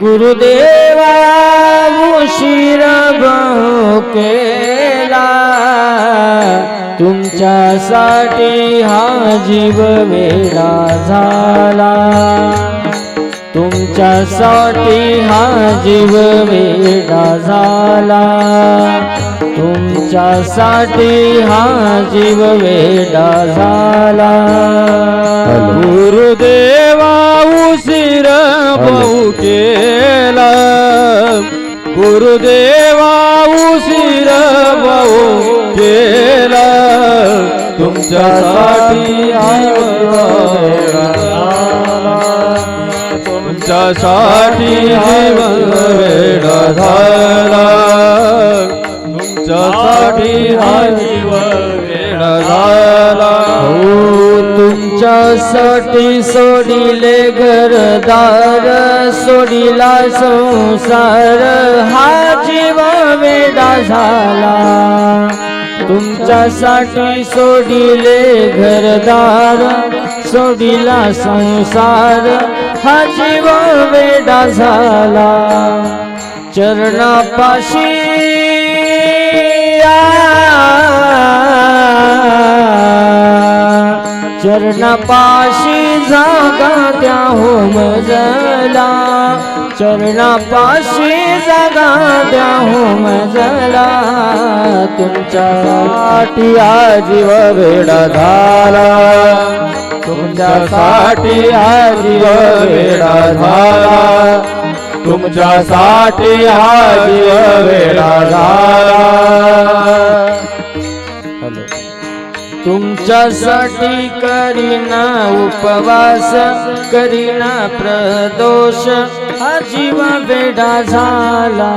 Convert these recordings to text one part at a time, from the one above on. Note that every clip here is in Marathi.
गुरुदेवा उशीर केला तुमच्यासाठी हा जीव वेडा झाला. तुमच्यासाठी हा जीव वेडा झाला. तुमच्यासाठी हा जीव वेडा झाला. गुरुदेवा उशीर बहु केला. गुरुदेवा उशीर बहु केला. तुमच्यासाठी तुमच्यासाठी जीवन वेडा झाला. तुमच्यासाठी हा जीवन वेडा झाला. तुमच्यासाठी सोडिले घरदार सोडिला संसार हा जीव वेडा झाला. तुमच्यासाठी सोडिले घरदार सोडिला संसार हा जीव वेडा झाला. चरणापाशी चरणापाशी जागा त्या हो मजला. चरणापाशी जागा त्या हो मजला. तुमच्यासाठी हा जीव वेडा झाला. तुमच्यासाठी हा जीव वेडा झाला. तुमच्यासाठी हा जीव वेडा झाला. तुमच्यासाठी करीना उपवास करीना प्रदोष हा जीव वेडा झाला.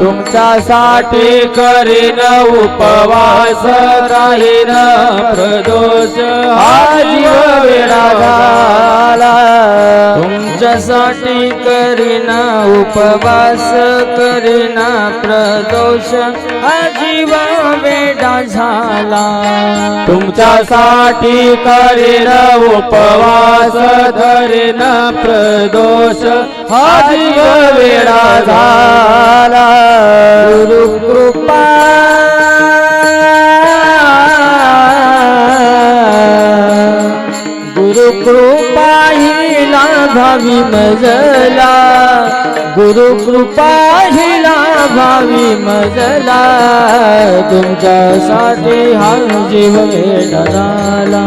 तुमच्यासाठी करीन उपवास राहीन प्रदोष हा जीव वेडा झाला. तुमच्यासाठी करीना उपवास करीना प्रदोष हा वेडा झाला. तुमच्यासाठी करीन उपवास धरीन प्रदोष हा वेडा झाला. भावी मजला गुरु कृपा हिला भावी मजला तुमच्यासाठी हा जीव वेडा झाला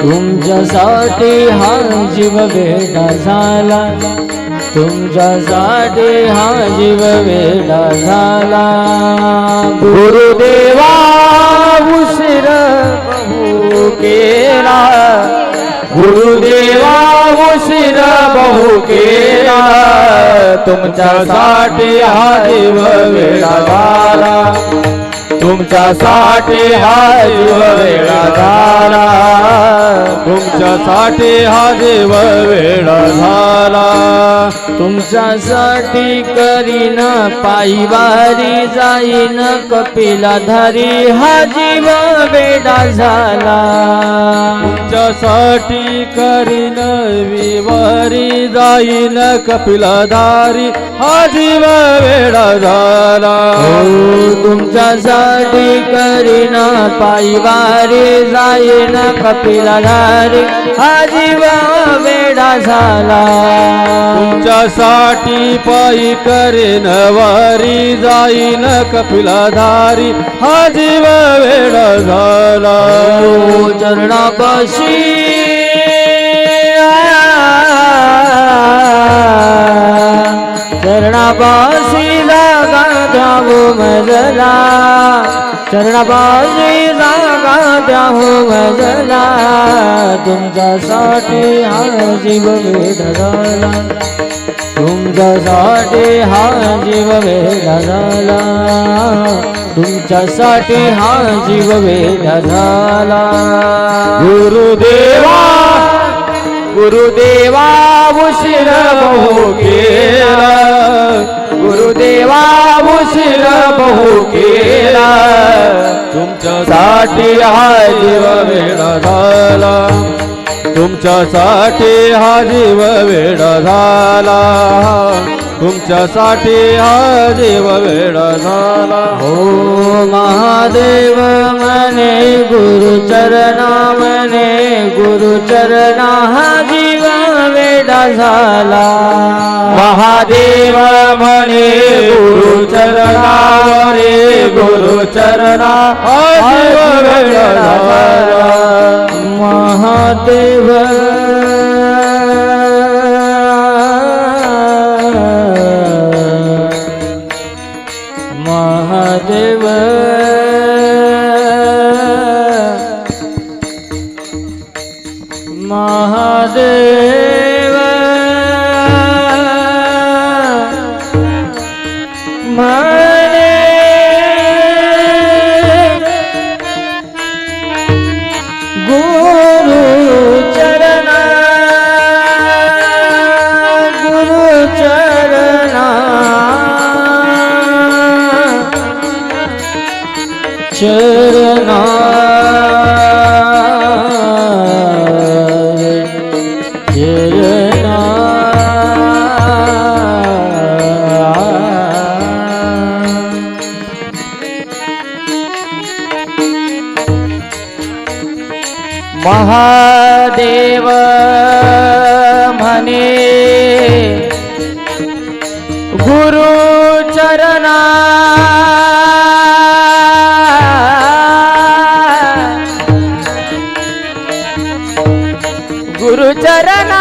तुमच्यासाठी हा जीव वेडा झाला तुमच्यासाठी हा जीव वेडा झाला गुरुदेवा उशीर केला. गुरुदेव उशीर बहु केला तुमच्यासाठी हा देव वेळा झाला तुमच्यासाठी हा देव वेळा झाला तुमच्यासाठी हा देव वेळा झाला तुमच्यासाठी करीन पायवारी जाईन कपिलाधारी हा जीव वेडा झाला. तुमच्यासाठी करीन विवारी जाईन कपिलधारी हा जीव वेडा झाला. तुमच्यासाठी करीन पायवारी जाईन कपिलाधारी हा जीव वेडा झाला. तुमच्यासाठी पायी करेन वारी जाईन कपिलधारी. हा जीव वेळा झाला. चरणापाशी. चरणापाशी जागा द्यावो मजला. चरणापाशी जागा हो मजला तुमच्यासाठी हा जीव वेड झाला तुमच्यासाठी हा जीव वेडा झाला तुमच्यासाठी हा जीव वेडा झाला गुरुदेवा गुरुदेवा उशीर बहु केला. गुरुदेवा उशीर बहु केला. तुमच्यासाठी हा जीव वेळा झाला. तुमच्यासाठी हा जीव वेळा झाला. तुमच्यासाठी हा जीव वेळ झाला. हो महादेव म्हणे गुरुचरणा म्हणे गुरुचरणा हा जीव वेडा झाला. महादेव म्हणे गुरुचरणा रे गुरुचरणा हा जीव वेळ झाला. महादेव चरणा चरणा महादेव गुरु चरणा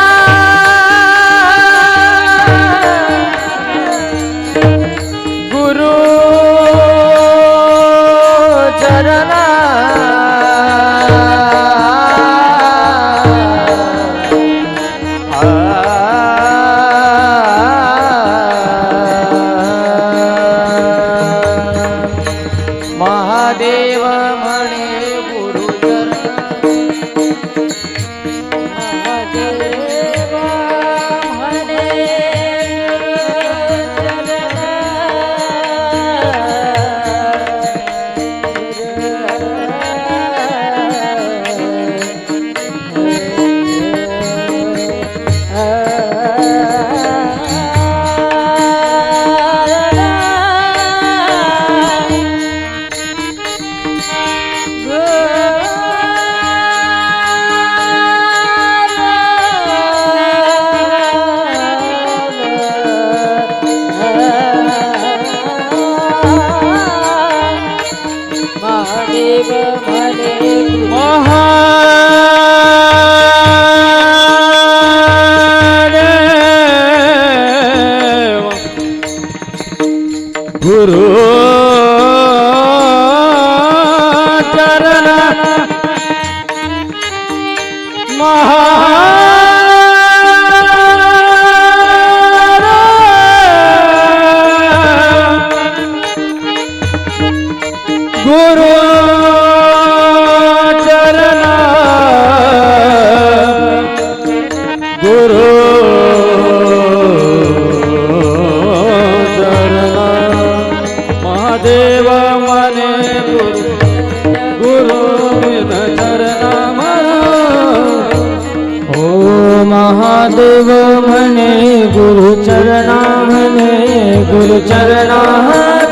गुरुचरणा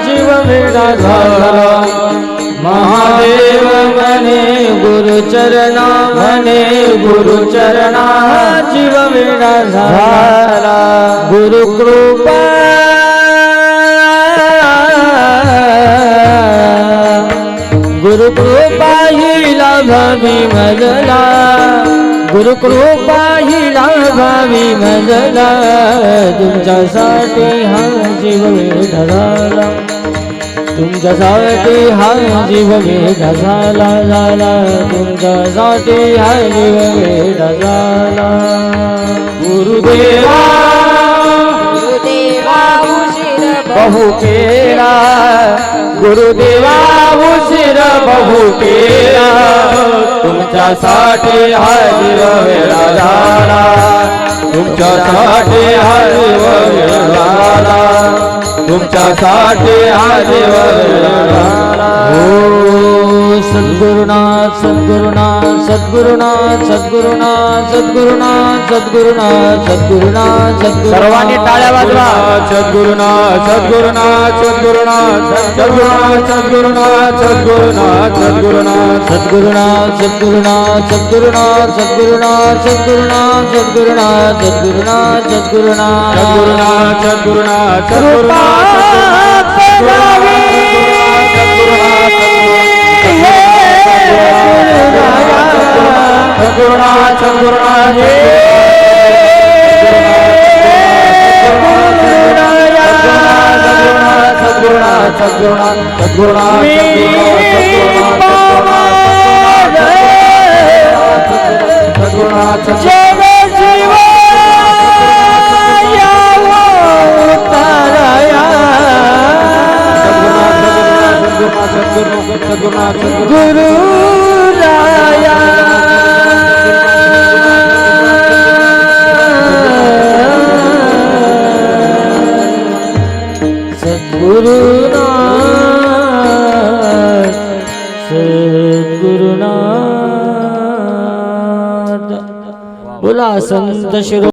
जीव वेडा झाला महादेव म्हणे गुरुचरणा म्हणे गुरुचरणा जीव वेडा झाला गुरुकृपा गुरुकृपा ही लाभावी मजला गुरुकृपा ही लाभावी मजला तुमच्यासाठी हा जीव झाला तुमच्यासाठी हा जीव झाला झाला तुमच्यासाठी हा जीव झाला गुरुदेवा बहु केला. गुरुदेवा उशीर बहु केला. तुमच्यासाठी हा जीव वेळा झाला. तुमच्यासाठी हा जीव वेळा झाला. तुमच्यासाठी हा वेळा झाला. ओ सद्गुरुनाथ सद्गुरुनाथ सद्गुरुनाथ सद्गुरुनाथ सद्गुरुनाथ सद्गुरुनाथ सद्गुरुनाथ सद्गुरुनाथ सर्वांनी टाळ्या वाजवा सद्गुरुनाथ सद्गुरुनाथ सद्गुरुनाथ सद्गुरुनाथ सद्गुरुनाथ सद्गुरुनाथ सद्गुरुनाथ सद्गुरुनाथ सद्गुरुनाथ सद्गुरुनाथ सद्गुरुनाथ सद्गुरुनाथ सद्गुरुनाथ सद्गुरुनाथ सद्गुरुनाथ सद्गुरुनाथ सद्गुरुनाथ सद्गुरुनाथ सद्गुरुनाथ गुरुनाथ सद्गुरुनाथ सद्गुरुनाथ सद्गुरुनाथ सद्गुरुनाथ सद्गुरुनाथ सद्गुरुनाथ Guru संत शिरो